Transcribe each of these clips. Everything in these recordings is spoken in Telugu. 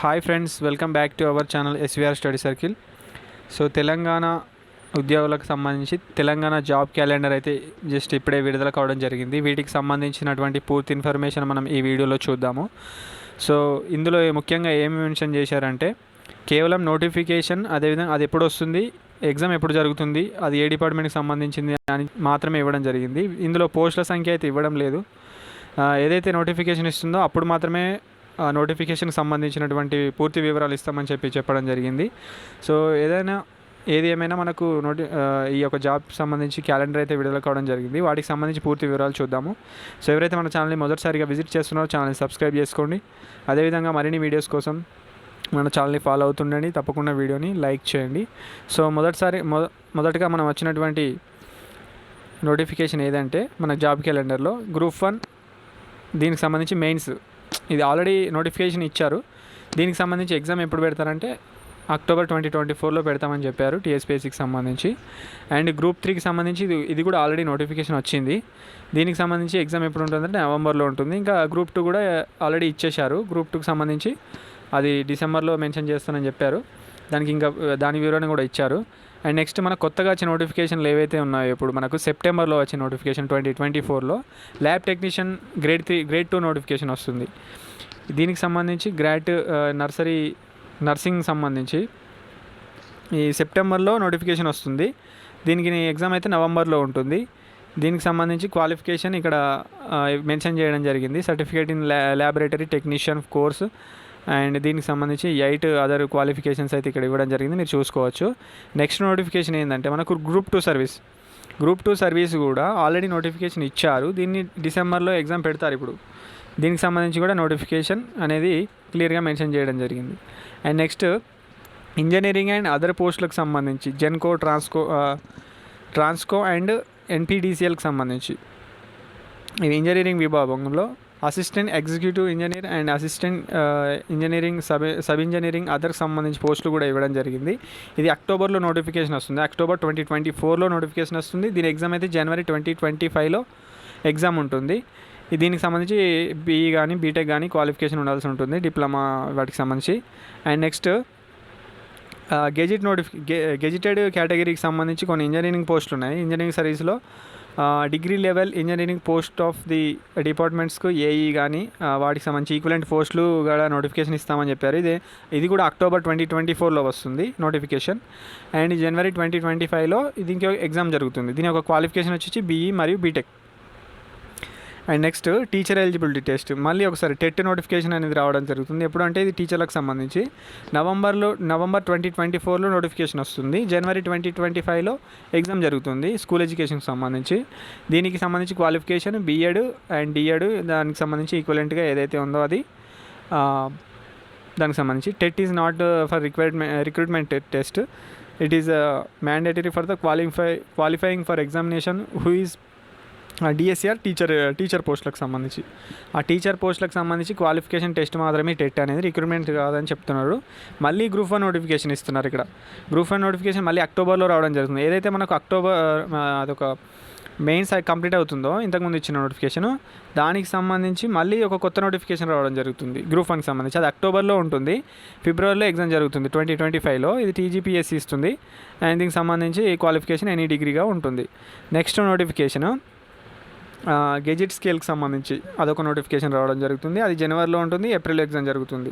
Hi friends welcome back to our channel SVR study circle so Telangana ఉద్యోగులకు సంబంధించి తెలంగాణ జాబ్ క్యాలెండర్ అయితే జస్ట్ ఇప్పుడే విడుదల కావడం జరిగింది. వీటికి సంబంధించినటువంటి పూర్తి ఇన్ఫర్మేషన్ మనం ఈ వీడియోలో చూద్దాము. సో ఇందులో ముఖ్యంగా ఏమి మెన్షన్ చేశారంటే కేవలం నోటిఫికేషన్ అదేవిధంగా అది ఎప్పుడు వస్తుంది ఎగ్జామ్ ఎప్పుడు జరుగుతుంది అది ఏ డిపార్ట్మెంట్కి సంబంధించింది అని మాత్రమే ఇవ్వడం జరిగింది. ఇందులో పోస్టుల సంఖ్య అయితే ఇవ్వడం లేదు. ఏదైతే నోటిఫికేషన్ ఇస్తుందో అప్పుడు మాత్రమే నోటిఫికేషన్కి సంబంధించినటువంటి పూర్తి వివరాలు ఇస్తామని చెప్పి చెప్పడం జరిగింది. సో ఏదైనా ఏది ఏమైనా మనకు నోటి ఈ యొక్క జాబ్ సంబంధించి క్యాలెండర్ అయితే విడుదల కావడం జరిగింది. వాటికి సంబంధించి పూర్తి వివరాలు చూద్దాము. సో ఎవరైతే మన ఛానల్ని మొదటిసారిగా విజిట్ చేస్తున్నారో ఛానల్ని సబ్స్క్రైబ్ చేసుకోండి. అదేవిధంగా మరిన్ని వీడియోస్ కోసం మన ఛానల్ని ఫాలో అవుతుండండి. తప్పకుండా వీడియోని లైక్ చేయండి. సో మొదటిసారి మొద మొదటగా మనం వచ్చినటువంటి నోటిఫికేషన్ ఏదంటే మన జాబ్ క్యాలెండర్లో గ్రూప్ వన్ దీనికి సంబంధించి మెయిన్స్ ఇది ఆల్రెడీ నోటిఫికేషన్ ఇచ్చారు. దీనికి సంబంధించి ఎగ్జామ్ ఎప్పుడు పెడతారంటే అక్టోబర్ ట్వంటీ ట్వంటీ ఫోర్లో పెడతామని చెప్పారు టీఎస్పీఎస్సికి సంబంధించి. అండ్ గ్రూప్ త్రీకి సంబంధించి ఇది ఇది కూడా ఆల్రెడీ నోటిఫికేషన్ వచ్చింది. దీనికి సంబంధించి ఎగ్జామ్ ఎప్పుడు ఉంటుందంటే నవంబర్లో ఉంటుంది. ఇంకా గ్రూప్ టూ కూడా ఆల్రెడీ ఇచ్చేశారు. గ్రూప్ టూకి సంబంధించి అది డిసెంబర్లో మెన్షన్ చేస్తానని చెప్పారు. దానికి ఇంకా దాని వివరణ కూడా ఇచ్చారు. అండ్ నెక్స్ట్ మన కొత్తగా వచ్చిన నోటిఫికేషన్లు ఏవైతే ఉన్నాయో ఇప్పుడు మనకు సెప్టెంబర్లో వచ్చిన నోటిఫికేషన్ ట్వంటీ ట్వంటీ ఫోర్లో lab technician grade three grade two notification వస్తుంది. దీనికి సంబంధించి గ్రాడ్ నర్సరీ నర్సింగ్ సంబంధించి ఈ సెప్టెంబర్లో నోటిఫికేషన్ వస్తుంది. దీనికి ఎగ్జామ్ అయితే నవంబర్లో ఉంటుంది. దీనికి సంబంధించి క్వాలిఫికేషన్ ఇక్కడ మెన్షన్ చేయడం జరిగింది. సర్టిఫికేట్ ఇన్ ల్యా ల్యాబొరేటరీ టెక్నీషియన్ కోర్సు. అండ్ దీనికి సంబంధించి ఎయిట్ అదర్ క్వాలిఫికేషన్స్ అయితే ఇక్కడ ఇవ్వడం జరిగింది. మీరు చూసుకోవచ్చు. నెక్స్ట్ నోటిఫికేషన్ ఏంటంటే మనకు group two service group two service కూడా ఆల్రెడీ నోటిఫికేషన్ ఇచ్చారు. దీన్ని డిసెంబర్లో ఎగ్జామ్ పెడతారు ఇప్పుడు. దీనికి సంబంధించి కూడా నోటిఫికేషన్ అనేది క్లియర్గా మెన్షన్ చేయడం జరిగింది. And next engineering and other పోస్టులకు సంబంధించి జెన్కో ట్రాన్స్కో ట్రాన్స్కో అండ్ ఎన్పిడిసిఎల్కి సంబంధించి. ఇది ఇంజనీరింగ్ విభాగంలో assistant executive engineer and assistant engineering sub sub engineering అదర్కి సంబంధించి పోస్టులు కూడా ఇవ్వడం జరిగింది. ఇది అక్టోబర్లో నోటిఫికేషన్ వస్తుంది. అక్టోబర్ ట్వంటీ ట్వంటీ ఫోర్లో నోటిఫికేషన్ వస్తుంది. దీని ఎగ్జామ్ అయితే జనవరి ట్వంటీ ట్వంటీ ఫైవ్లో ఎగ్జామ్ ఉంటుంది. దీనికి సంబంధించి బీఈ కానీ బీటెక్ కానీ క్వాలిఫికేషన్ ఉండాల్సి ఉంటుంది డిప్లొమా వాటికి సంబంధించి. అండ్ నెక్స్ట్ గెజిట్ నోటిఫి గెజిటెడ్ కేటగిరీకి సంబంధించి కొన్ని ఇంజనీరింగ్ పోస్టులు ఉన్నాయి. ఇంజనీరింగ్ సర్వీస్లో degree level engineering post of the డిపార్ట్మెంట్స్కు AE కానీ వాటికి సంబంధించి ఈక్వలెంట్ పోస్టులు కూడా నోటిఫికేషన్ ఇస్తామని చెప్పారు. ఇది ఇది కూడా అక్టోబర్ ట్వంటీ ట్వంటీ ఫోర్లో వస్తుంది నోటిఫికేషన్ అండ్ జనవరి ట్వంటీ ట్వంటీ ఫైవ్లో ఇది ఇంకో ఎగ్జామ్ జరుగుతుంది. దీని ఒక క్వాలిఫికేషన్ వచ్చేసి బీఈ మరియు B Tech and next teacher eligibility test. మళ్ళీ ఒకసారి టెట్ నోటిఫికేషన్ అనేది రావడం జరుగుతుంది. ఎప్పుడు అంటే ఇది టీచర్లకు సంబంధించి. నవంబర్లో నవంబర్ ట్వంటీ ట్వంటీ ఫోర్లో నోటిఫికేషన్ వస్తుంది. జనవరి ట్వంటీ ట్వంటీ ఫైవ్లో ఎగ్జామ్ జరుగుతుంది స్కూల్ ఎడ్యుకేషన్కి సంబంధించి. దీనికి సంబంధించి క్వాలిఫికేషన్ బీఎడ్ అండ్ డిఎడ్ దానికి సంబంధించి ఈక్వలెంట్గా ఏదైతే ఉందో అది దానికి సంబంధించి. TET is not for requirement recruitment test. It is mandatory for the qualify qualifying for examination who is DSC or teacher teacher పోస్టులకు సంబంధించి. ఆ టీచర్ పోస్టులకు సంబంధించి క్వాలిఫికేషన్ టెస్ట్ మాత్రమే టెట్ అనేది రిక్రూట్మెంట్ కాదని చెప్తున్నారు. మళ్ళీ గ్రూప్ వన్ నోటిఫికేషన్ ఇస్తున్నారు ఇక్కడ. గ్రూప్ వన్ నోటిఫికేషన్ మళ్ళీ అక్టోబర్లో రావడం జరుగుతుంది. ఏదైతే మనకు అక్టోబర్ అదొక మెయిన్ సైట్ కంప్లీట్ అవుతుందో ఇంతకుముందు ఇచ్చిన నోటిఫికేషన్ దానికి సంబంధించి మళ్ళీ ఒక కొత్త నోటిఫికేషన్ రావడం జరుగుతుంది. గ్రూప్ వన్కి సంబంధించి. అది అక్టోబర్లో ఉంటుంది. ఫిబ్రవరిలో ఎగ్జామ్ జరుగుతుంది. ట్వంటీ ట్వంటీ ఫైవ్లో ఇది టీజీపీఎస్సీ ఇస్తుంది. అండ్ దీనికి సంబంధించి క్వాలిఫికేషన్ ఎనీ డిగ్రీగా ఉంటుంది. నెక్స్ట్ నోటిఫికేషన్ గెజిట్ స్కేల్కి సంబంధించి అదొక నోటిఫికేషన్ రావడం జరుగుతుంది. అది జనవరిలో ఉంటుంది ఏప్రిల్ ఎగ్జామ్ జరుగుతుంది.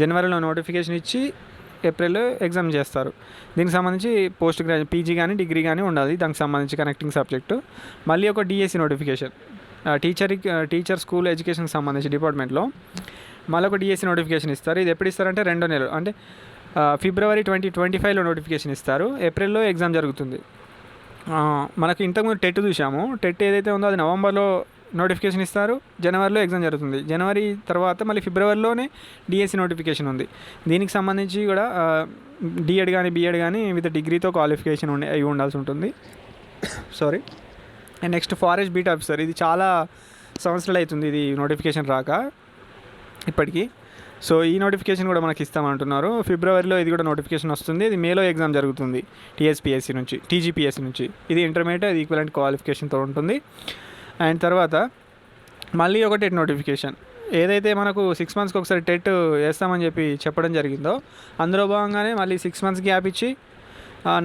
జనవరిలో నోటిఫికేషన్ ఇచ్చి ఏప్రిల్ ఎగ్జామ్ చేస్తారు. దీనికి సంబంధించి పోస్ట్ గ్రాడ్యుయేట్ పీజీ కానీ డిగ్రీ కానీ ఉండాలి. దానికి సంబంధించి కనెక్టింగ్ సబ్జెక్టు మళ్ళీ ఒక DSC notification teacher teacher school ఎడ్యుకేషన్కి సంబంధించి డిపార్ట్మెంట్లో మళ్ళీ ఒక డిఎస్సి నోటిఫికేషన్ ఇస్తారు. ఇది ఎప్పుడు ఇస్తారంటే రెండో నెల అంటే ఫిబ్రవరి ట్వంటీ ట్వంటీ ఫైవ్లో నోటిఫికేషన్ ఇస్తారు. ఏప్రిల్లో ఎగ్జామ్ జరుగుతుంది. మనకు ఇంతకుముందు టెట్ చూసాము టెట్ ఏదైతే ఉందో అది నవంబర్లో నోటిఫికేషన్ ఇస్తారు. జనవరిలో ఎగ్జామ్ జరుగుతుంది. జనవరి తర్వాత మళ్ళీ ఫిబ్రవరిలోనే డిఎస్సి నోటిఫికేషన్ ఉంది. దీనికి సంబంధించి కూడా డిఎడ్ కానీ బిఎడ్ కానీ విత్ డిగ్రీతో క్వాలిఫికేషన్ ఉండే అయి ఉండాల్సి ఉంటుంది. Sorry and next forest beat officer. ఇది చాలా సంవత్సరాలు అవుతుంది ఇది నోటిఫికేషన్ రాక. ఇప్పటికీ. సో ఈ నోటిఫికేషన్ కూడా మనకి ఇస్తామంటున్నారు. ఫిబ్రవరిలో ఇది కూడా నోటిఫికేషన్ వస్తుంది. ఇది మేలో ఎగ్జామ్ జరుగుతుంది టీఎస్పిఎస్సి నుంచి టీజీపీఎస్సి నుంచి. ఇది ఇంటర్మీడియట్ అది ఈక్వలెంట్ క్వాలిఫికేషన్తో ఉంటుంది. అండ్ తర్వాత మళ్ళీ ఒక టెట్ నోటిఫికేషన్ ఏదైతే మనకు సిక్స్ మంత్స్కి ఒకసారి టెట్ వేస్తామని చెప్పి చెప్పడం జరిగిందో అందులో భాగంగానే మళ్ళీ సిక్స్ మంత్స్ గ్యాప్ ఇచ్చి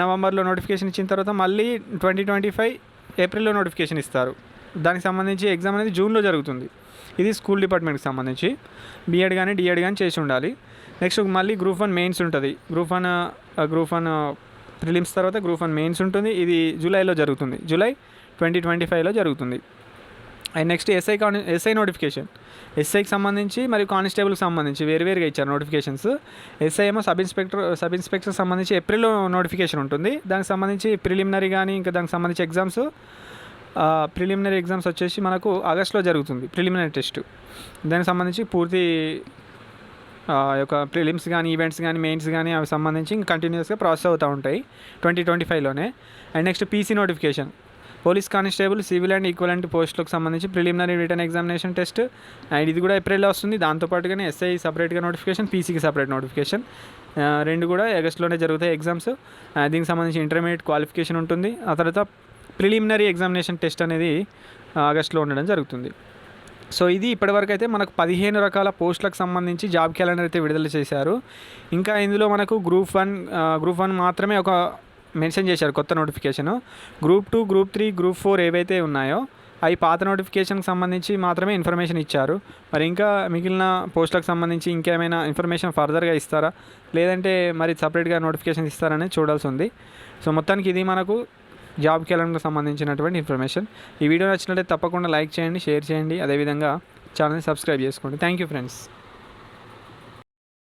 నవంబర్లో నోటిఫికేషన్ ఇచ్చిన తర్వాత మళ్ళీ ట్వంటీ ట్వంటీ ఫైవ్ ఏప్రిల్లో నోటిఫికేషన్ ఇస్తారు. దానికి సంబంధించి ఎగ్జామ్ అనేది జూన్లో జరుగుతుంది. ఇది స్కూల్ డిపార్ట్మెంట్కి సంబంధించి. బీఎడ్ కానీ డిఎడ్ కానీ చేసి ఉండాలి. నెక్స్ట్ మళ్ళీ గ్రూప్ వన్ మెయిన్స్ ఉంటుంది. Group one group one prelims తర్వాత గ్రూప్ వన్ మెయిన్స్ ఉంటుంది. ఇది జూలైలో జరుగుతుంది. జూలై ట్వంటీ ట్వంటీ ఫైవ్లో జరుగుతుంది. అండ్ నెక్స్ట్ ఎస్ఐ కాని ఎస్ఐ నోటిఫికేషన్. ఎస్ఐకి సంబంధించి మరియు కానిస్టేబుల్కి సంబంధించి వేరువేరుగా ఇచ్చారు నోటిఫికేషన్స్. ఎస్ఐ ఏమో సబ్ ఇన్స్పెక్టర్ సబ్ ఇన్స్పెక్టర్ సంబంధించి ఏప్రిల్లో నోటిఫికేషన్ ఉంటుంది. దానికి సంబంధించి ప్రిలిమినరీ కానీ ఇంకా దానికి సంబంధించి ఎగ్జామ్స్ ప్రిలిమినరీ ఎగ్జామ్స్ వచ్చేసి మనకు ఆగస్ట్లో జరుగుతుంది ప్రిలిమినరీ టెస్ట్ దానికి సంబంధించి పూర్తి యొక్క ప్రిలిమ్స్ కానీ ఈవెంట్స్ కానీ మెయిన్స్ కానీ అవి సంబంధించి ఇంకా కంటిన్యూస్గా ప్రాసెస్ అవుతూ ఉంటాయి twenty twenty ఫైవ్లోనే and next PC notification police constable civil and equivalent పోస్టులకు సంబంధించి preliminary return examination test and ఇది కూడా ఏప్రిల్లో వస్తుంది. దాంతోపాటుగానే ఎస్ఐ సపరేట్గా నోటిఫికేషన్ పీసీకి సపరేట్ నోటిఫికేషన్ రెండు కూడా ఆగస్ట్లోనే జరుగుతాయి ఎగ్జామ్స్ దీనికి సంబంధించి ఇంటర్మీడియట్ క్వాలిఫికేషన్ ఉంటుంది. ఆ తర్వాత ప్రిలిమినరీ ఎగ్జామినేషన్ టెస్ట్ అనేది ఆగస్టులో ఉండడం జరుగుతుంది. సో ఇది ఇప్పటివరకు అయితే మనకు పదిహేను రకాల పోస్టులకు సంబంధించి జాబ్ క్యాలెండర్ అయితే విడుదల చేశారు. ఇంకా ఇందులో మనకు గ్రూప్ వన్ గ్రూప్ వన్ మాత్రమే ఒక మెన్షన్ చేశారు కొత్త notification. Group two group three group four ఏవైతే ఉన్నాయో అవి పాత నోటిఫికేషన్కి సంబంధించి మాత్రమే ఇన్ఫర్మేషన్ ఇచ్చారు. మరి ఇంకా మిగిలిన పోస్టులకు సంబంధించి ఇంకేమైనా ఇన్ఫర్మేషన్ ఫర్దర్గా ఇస్తారా? లేదంటే మరి సపరేట్గా నోటిఫికేషన్ ఇస్తారని చూడాల్సి ఉంది. సో మొత్తానికి ఇది మనకు జాబ్ క్యాలెండర్కి సంబంధించినటువంటి ఇన్ఫర్మేషన్. ఈ వీడియో నచ్చినట్లయితే తప్పకుండా లైక్ చేయండి షేర్ చేయండి. అదేవిధంగా ఛానల్ని సబ్స్క్రైబ్ చేసుకోండి. Thank you friends